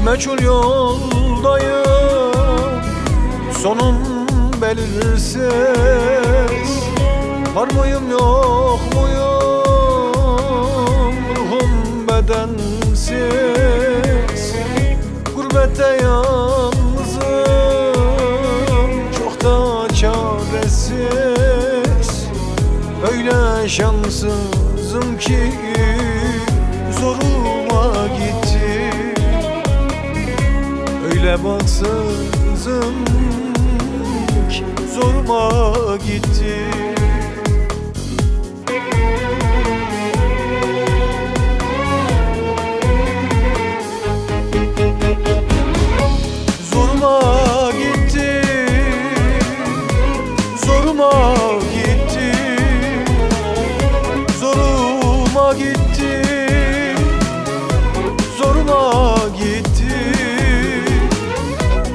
Bir meçhul yoldayım. Sonum belirsiz. Var mıyım yok muyum? Ruhum bedensiz. Gurbette yalnızım. Çok da çaresiz. Öyle şanssızım ki Zoruma Ki zoruma gitti. Zoruma gitti. Zoruma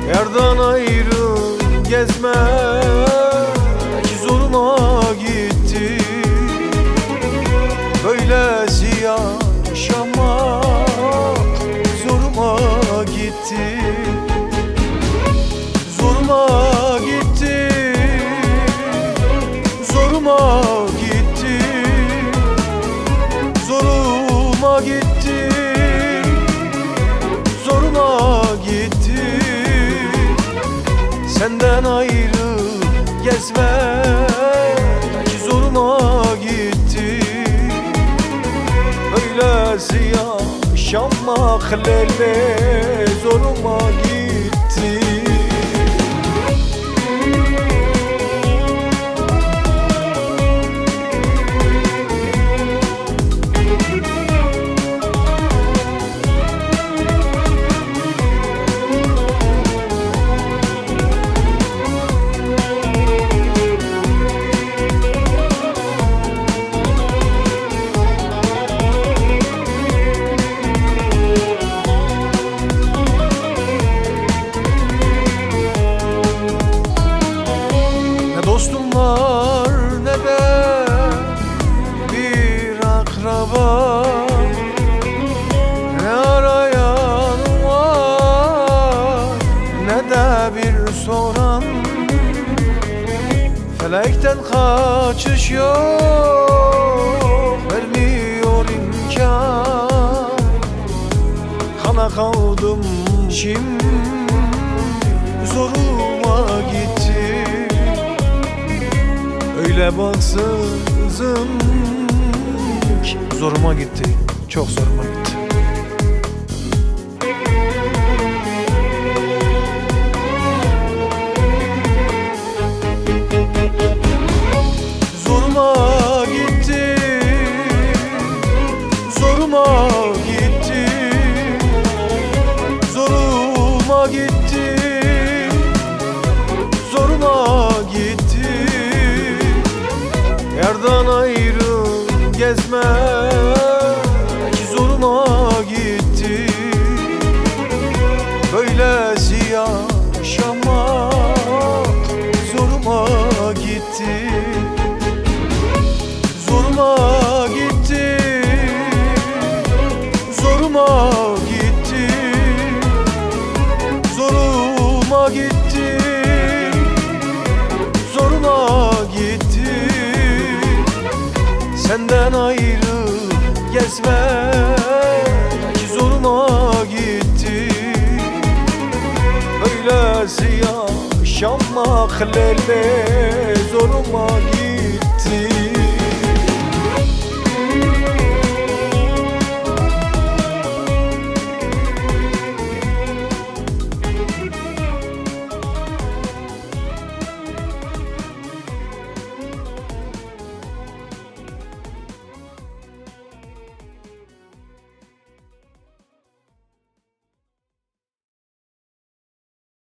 Yerden ayrı gezmek zoruma gitti. Böylesi yaşamak zoruma gitti. Zoruma gitti. Zoruma gitti Senden ayrı gezmek zoruma gitti. Öylesi yaşamak lele zoruma gitti Felekten kaçış yok vermiyor imkan. Kana kaldım şimdi zoruma gitti. Öyle baksızım Zoruma gitti, çok zoruma gitti Senden ayrı gezmek zoruma gitti. Böylesi yaşamak lele zoruma gitti